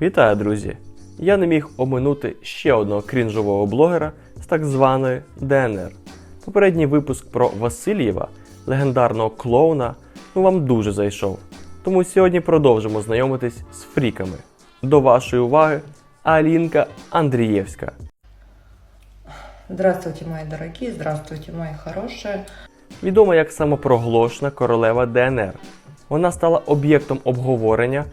Вітаю, друзі! Я не міг оминути ще одного крінжового блогера з так званої ДНР. Попередній випуск про Васильєва, легендарного клоуна, ну вам дуже зайшов. Тому сьогодні продовжимо знайомитись з фріками. До вашої уваги Алінка Андрієвська. Здравствуйте, мои дорогие, здравствуйте, мои хорошие. Відома як самопроголошена королева ДНР. Вона стала об'єктом обговорення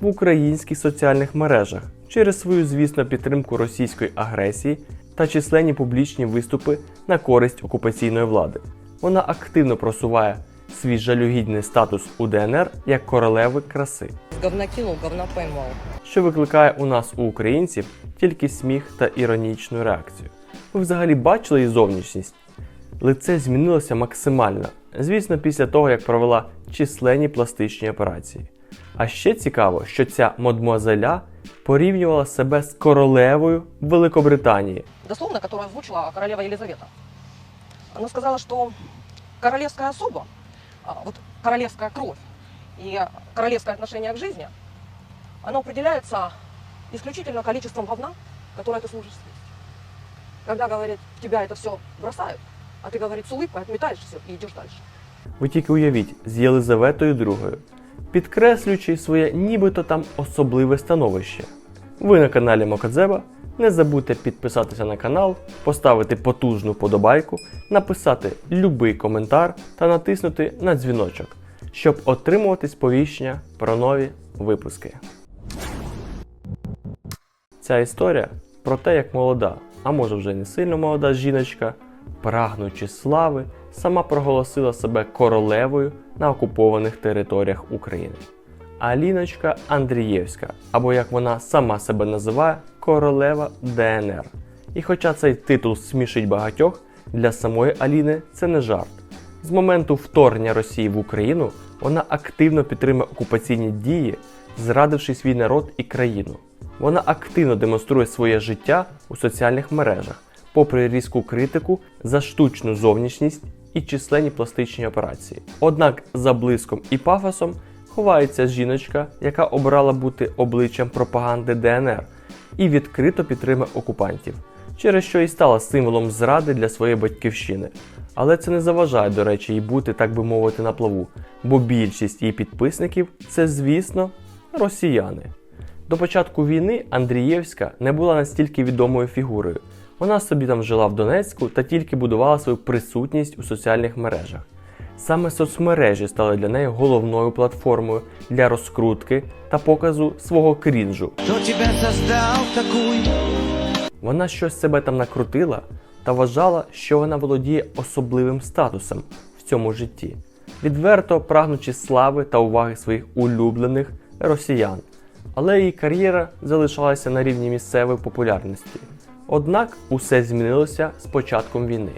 в українських соціальних мережах через свою звісну підтримку російської агресії та численні публічні виступи на користь окупаційної влади. Вона активно просуває свій жалюгідний статус у ДНР як королеви краси, Говна кинул, говна поймал. що викликає у нас у українців тільки сміх та іронічну реакцію. Ви взагалі бачили її зовнішність? Лице змінилося максимально, звісно, після того, як провела численні пластичні операції. А ще цікаво, що ця мадмуазеля порівнювала себе з королевою Великобританії. дословно, которую озвучила королева Елизавета. Она сказала, что королевская особа, а, вот королевская кровь и королевское отношение к жизни, оно определяется исключительно количеством говна, которое ты сможешь съесть. Когда, говорит, тебя это все бросают, а ты, говорит, с улыбкой отметаешь все и идешь дальше. Ви тільки уявіть з Єлизаветою II, підкреслюючи своє нібито там особливе становище. Ви на каналі Мокадзеба. Не забудьте підписатися на канал, поставити потужну подобайку, написати любий коментар та натиснути на дзвіночок, щоб отримувати сповіщення про нові випуски. Ця історія про те, як молода, а може вже не сильно молода жіночка, прагнучи слави, сама проголосила себе королевою на окупованих територіях України. Аліночка Андрієвська, або як вона сама себе називає, королева ДНР. І хоча цей титул смішить багатьох, для самої Аліни це не жарт. З моменту вторгнення Росії в Україну вона активно підтримує окупаційні дії, зрадивши свій народ і країну. Вона активно демонструє своє життя у соціальних мережах, попри різку критику за штучну зовнішність і численні пластичні операції. Однак за блиском і пафосом ховається жіночка, яка обрала бути обличчям пропаганди ДНР і відкрито підтримує окупантів, через що і стала символом зради для своєї батьківщини. Але це не заважає, до речі, їй бути, так би мовити, на плаву, бо більшість її підписників це, звісно, росіяни. До початку війни Андрієвська не була настільки відомою фігурою. Вона собі там жила в Донецьку та тільки будувала свою присутність у соціальних мережах. Саме соцмережі стали для неї головною платформою для розкрутки та показу свого крінжу. Вона щось себе там накрутила та вважала, що вона володіє особливим статусом в цьому житті, відверто прагнучи слави та уваги своїх улюблених росіян. Але її кар'єра залишалася на рівні місцевої популярності. Однак усе змінилося з початком війни.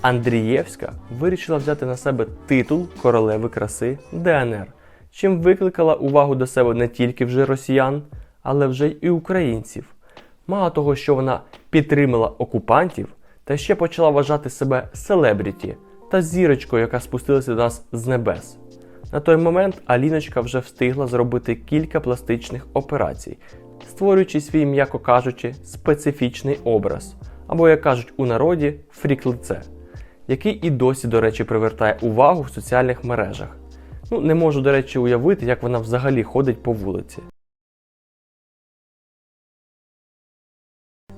Андрієвська вирішила взяти на себе титул королеви краси ДНР, чим викликала увагу до себе не тільки вже росіян, але вже й українців. Мало того, що вона підтримала окупантів, та ще почала вважати себе селебріті та зірочкою, яка спустилася до нас з небес. На той момент Аліночка вже встигла зробити кілька пластичних операцій, створюючи свій, м'яко кажучи, специфічний образ, або, як кажуть у народі, фрік-лице, який і досі, до речі, привертає увагу в соціальних мережах. Ну, не можу, до речі, уявити, як вона взагалі ходить по вулиці.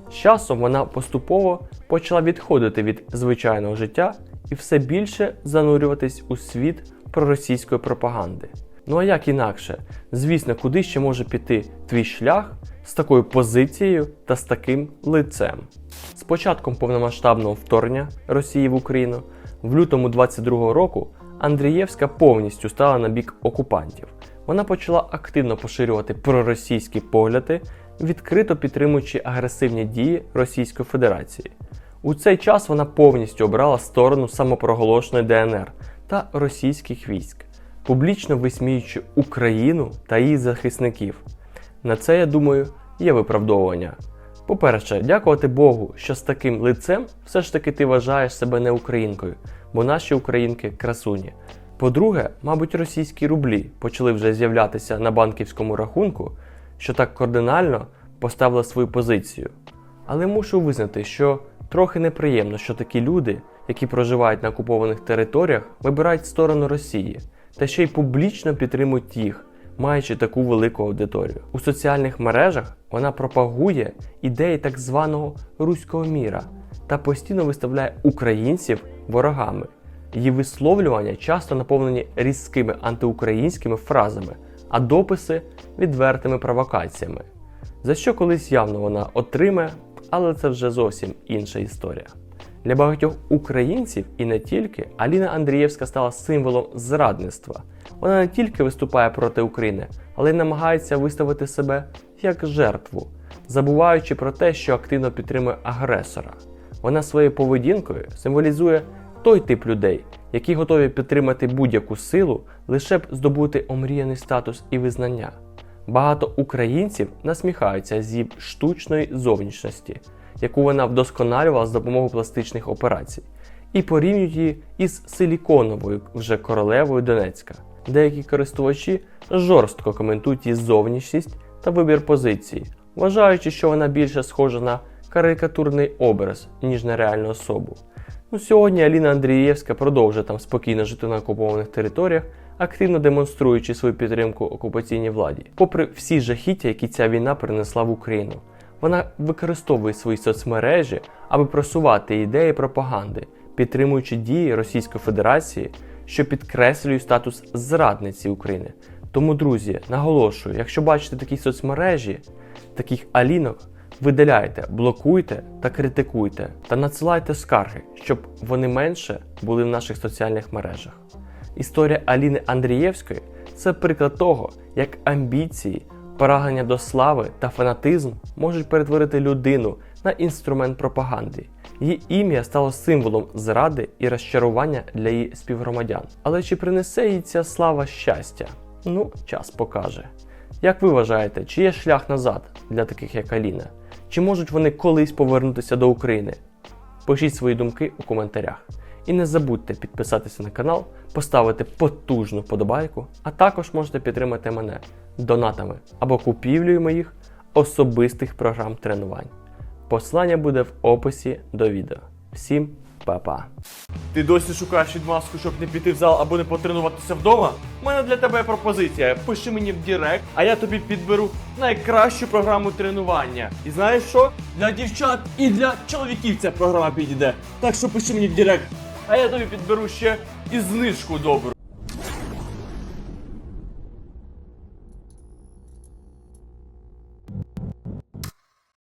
З часом вона поступово почала відходити від звичайного життя і все більше занурюватись у світ проросійської пропаганди. Ну а як інакше? Звісно, куди ще може піти твій шлях з такою позицією та з таким лицем? З початком повномасштабного вторгнення Росії в Україну в лютому 22-го року Андрієвська повністю стала на бік окупантів. Вона почала активно поширювати проросійські погляди, відкрито підтримуючи агресивні дії Російської Федерації. У цей час вона повністю обрала сторону самопроголошеної ДНР та російських військ, публічно висміюючи Україну та її захисників. На це, я думаю, є виправдовування. По-перше, дякувати Богу, що з таким лицем все ж таки ти вважаєш себе не українкою, бо наші українки красуні. По-друге, мабуть, російські рублі почали вже з'являтися на банківському рахунку, що так кардинально поставила свою позицію. Але мушу визнати, що трохи неприємно, що такі люди, які проживають на окупованих територіях, вибирають сторону Росії та ще й публічно підтримують їх, маючи таку велику аудиторію. У соціальних мережах вона пропагує ідеї так званого руського міра та постійно виставляє українців ворогами. Її висловлювання часто наповнені різкими антиукраїнськими фразами, а дописи відвертими провокаціями. За що колись явно вона отримає, але це вже зовсім інша історія. Для багатьох українців і не тільки Аліна Андрієвська стала символом зрадництва. Вона не тільки виступає проти України, але й намагається виставити себе як жертву, забуваючи про те, що активно підтримує агресора. Вона своєю поведінкою символізує той тип людей, які готові підтримати будь-яку силу, лише б здобути омріяний статус і визнання. Багато українців насміхаються з її штучної зовнішності, яку вона вдосконалювала з допомогою пластичних операцій, і порівнюють її із силіконовою вже королевою Донецька. Деякі користувачі жорстко коментують її зовнішність та вибір позиції, вважаючи, що вона більше схожа на карикатурний образ, ніж на реальну особу. Ну, сьогодні Аліна Андрієвська продовжує там спокійно жити на окупованих територіях, активно демонструючи свою підтримку окупаційній владі, попри всі жахіття, які ця війна принесла в Україну. Вона використовує свої соцмережі, аби просувати ідеї пропаганди, підтримуючи дії Російської Федерації, що підкреслюють статус зрадниці України. Тому, друзі, наголошую, якщо бачите такі соцмережі, таких алінок, видаляйте, блокуйте та критикуйте та надсилайте скарги, щоб вони менше були в наших соціальних мережах. Історія Аліни Андрієвської це приклад того, як амбіції, прагнення до слави та фанатизм можуть перетворити людину на інструмент пропаганди. Її ім'я стало символом зради і розчарування для її співгромадян. Але чи принесе їй ця слава щастя? Ну, час покаже. Як ви вважаєте, чи є шлях назад для таких як Аліна? Чи можуть вони колись повернутися до України? Пишіть свої думки у коментарях. І не забудьте підписатися на канал, поставити потужну вподобайку, а також можете підтримати мене донатами або купівлею моїх особистих програм тренувань. Посилання буде в описі до відео. Всім па-па! Ти досі шукаєш відмазку, щоб не піти в зал або не потренуватися вдома? У мене для тебе пропозиція. Пиши мені в Директ, а я тобі підберу найкращу програму тренування. І знаєш що? Для дівчат і для чоловіків ця програма підійде. Так що пиши мені в Директ, а я тобі підберу ще і знижку добру.